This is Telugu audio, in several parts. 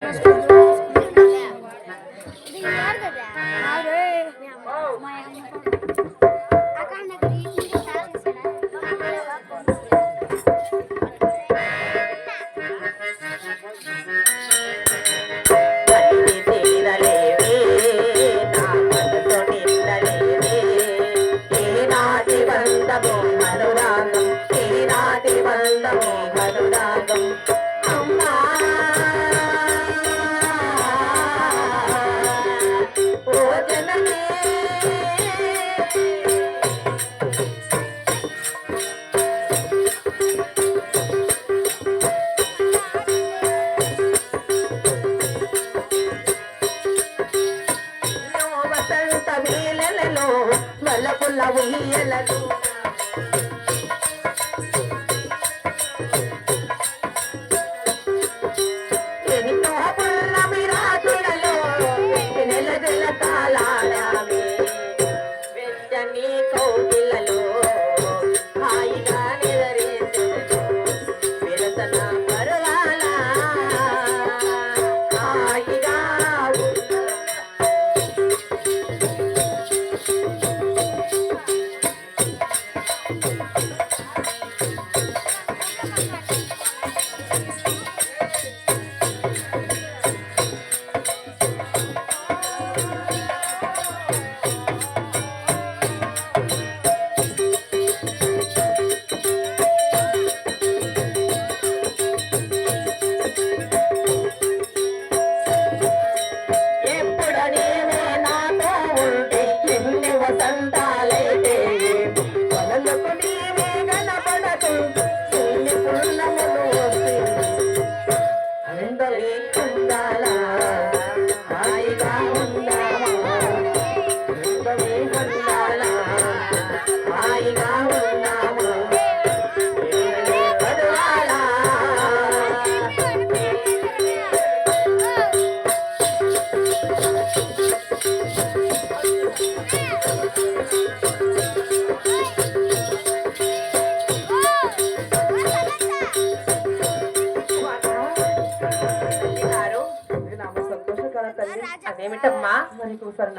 Thank you. Quero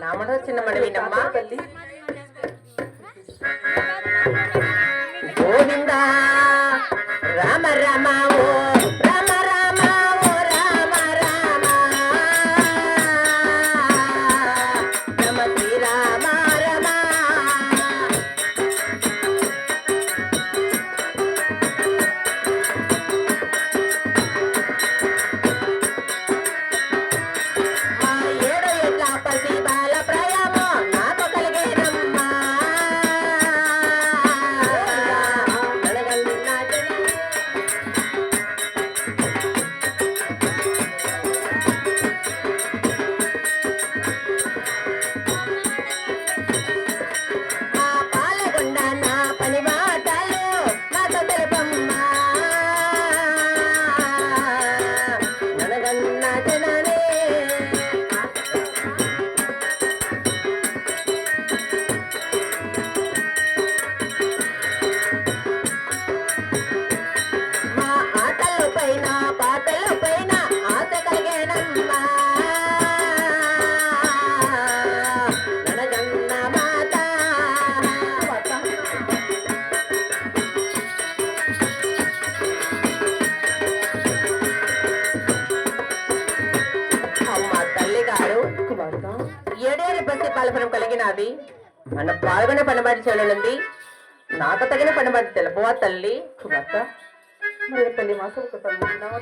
నా మనో చిన్న మనవినమ్మా పాల్గొనే నాకు తగిన పనిబాటి తెలుపువా తల్లి? కుమార్తె మరి తల్లి మాసం ఒక తల్లి ఉన్నావా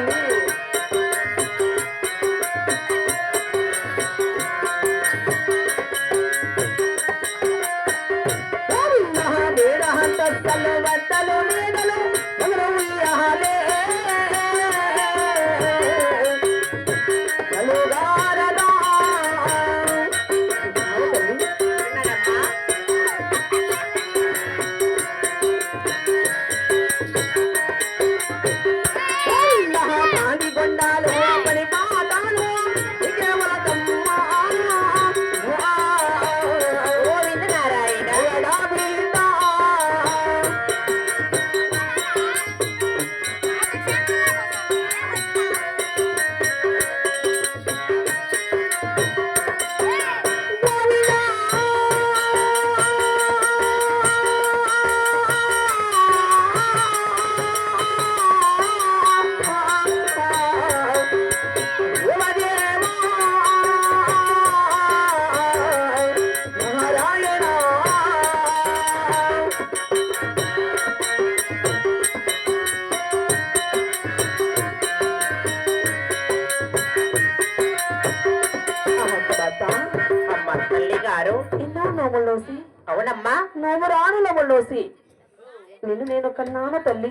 తల్లి వేరహంతలు ఇలా నోములోసి అవునమ్మా. నోము రాను నోములోసి నిన్ను నేను కన్నాను తల్లి.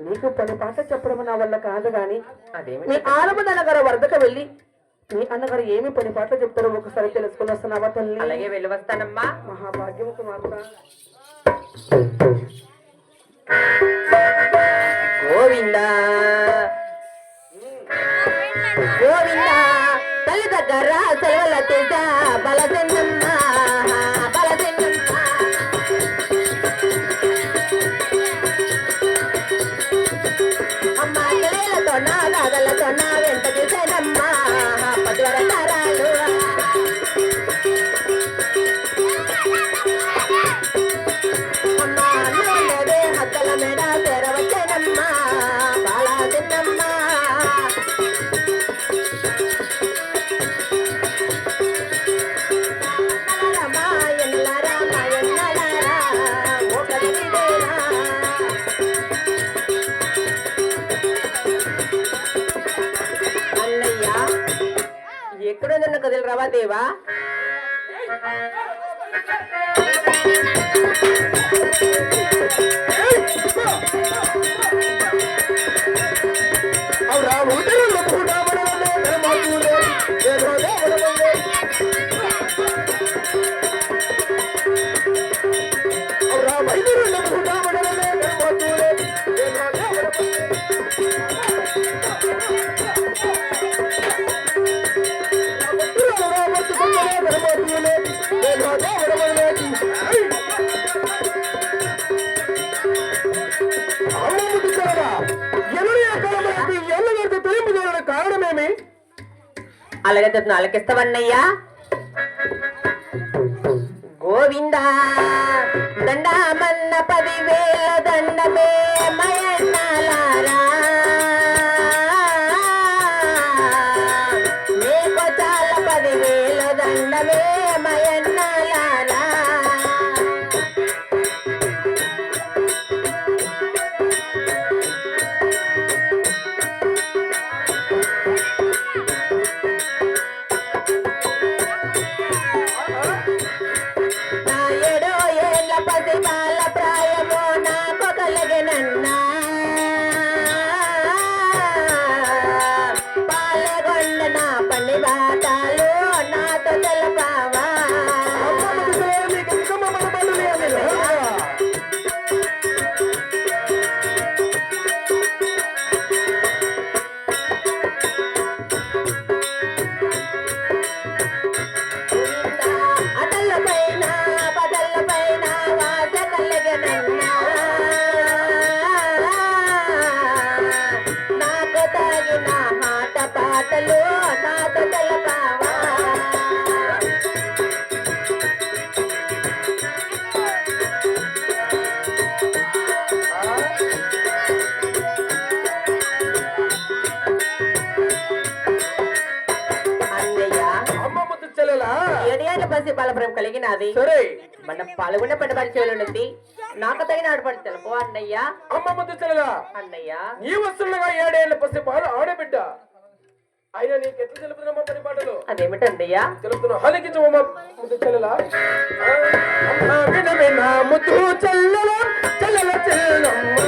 నీకు పని పాట చెప్పడం నా వల్ల కాదు గాని నీ ఆరమద నగర వరదకు వెళ్ళి నీ అన్నగారు ఏమి పని పాట చెప్తారో ఒకసారి తెలుసుకుని వస్తున్నావా తల్లి? అలాగే వెళ్ళి వస్తానమ్మా. మహాభాగ్యము కుమార్తె. గోవింద. అలాగే చెప్తున్నా అలకిస్తావన్నయ్యా గోవిందా. బాలపురం కలిగి నాది మన పాల్గొన్న పండపరిచయలుంది నాకు తగిన ఆడపడి తెలుపు అన్నయ్య. అమ్మ అమ్మమ్మ దుచ్చలుగా అన్నయ్య. నీ వస్తువులుగా ఏడేళ్ళ పసి బాల ఆడబిడ్డ. అయినా నీకు ఎట్లా తెలుపుతున్నామా పని పాటలు? అదేమిటన్నయ్య తెలుపుతున్నా హలికించమమ్మ ముద్దు చెల్లెలా? విన విన ముద్దు చెల్లెల? చెల్లెలమ్మ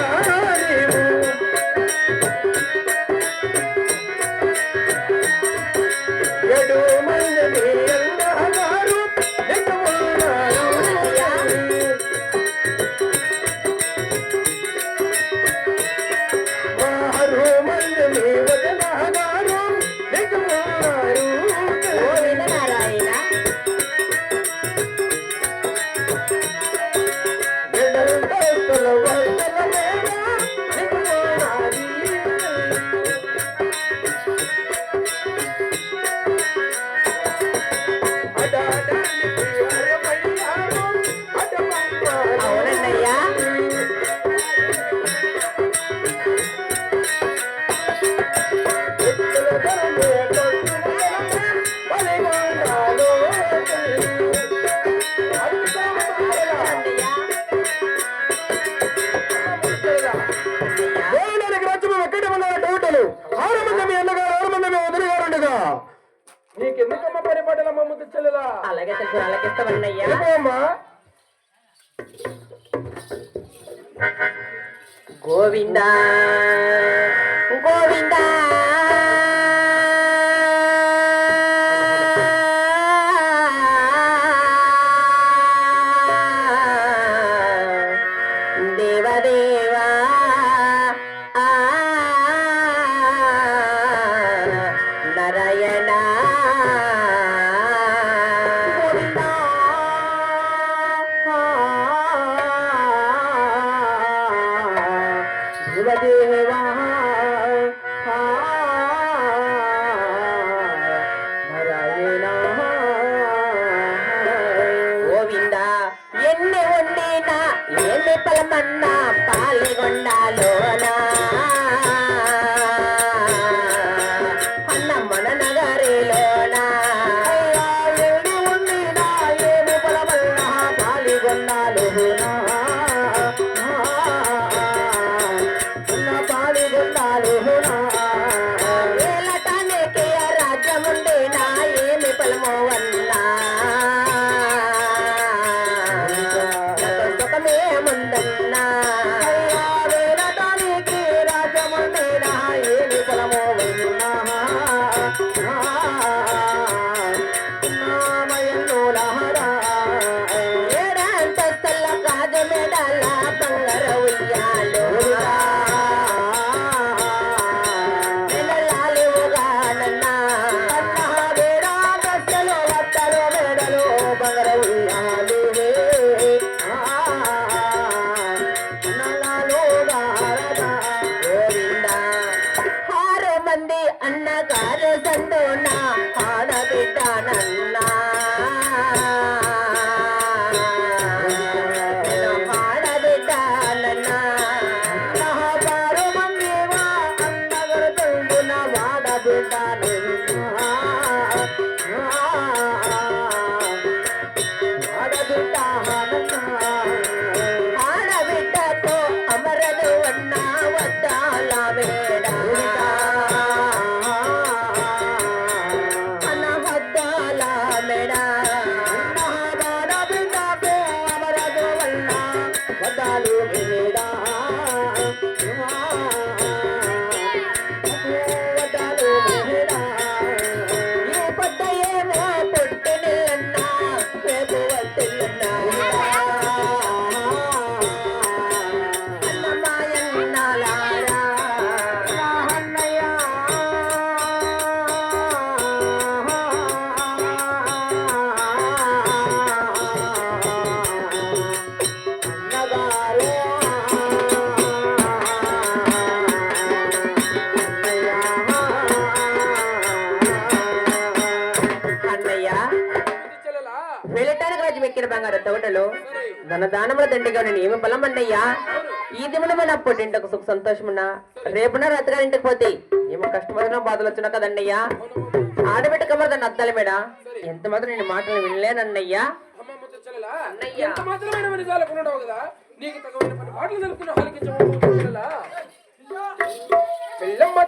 దేవా ధనదానముల దండిగా నేను ఏమి బలం అన్నయ్యా ఈ దిమనమైన పొట్టింటి ఒక సుఖ సంతోషమున్నా. రేపున రతగారి ఇంటికి పోతే ఏమో కష్టమైన బాధలు వచ్చినా కదండయ్యా ఆడబిడ్డ కమర్ నద్దాలి మేడ? ఎంత మాత్రం నేను మాటలు వినలేనన్నయ్యా? చెల్లమ్మ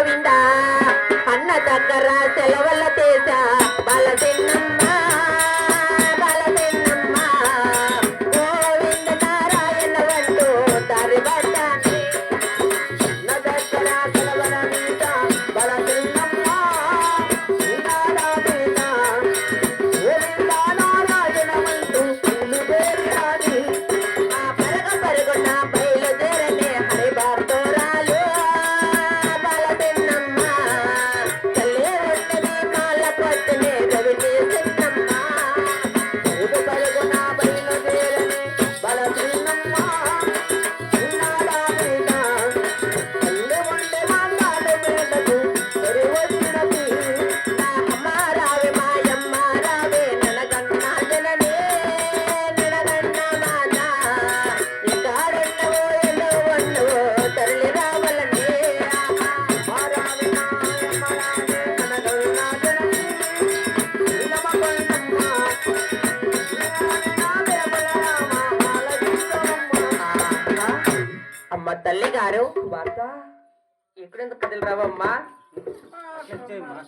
గోవిందా? అన్న దగ్గర సెలవుల తేసా చేయమ్మా చేయమ్మా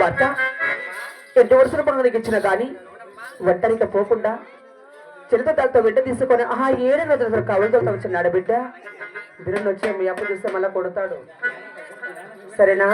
భర్త ఎన్ని వరుసలు పనులు నీకు ఇచ్చినా కానీ ఒంటరిగా పోకుండా చిరుతతాలతో బిడ్డ తీసుకొని ఆహా ఏడు రోజులు కవలతో వచ్చినాడు బిడ్డ. బిడ్డను మీ అప్పు చూస్తే మళ్ళీ కొడతాడు. సరేనా?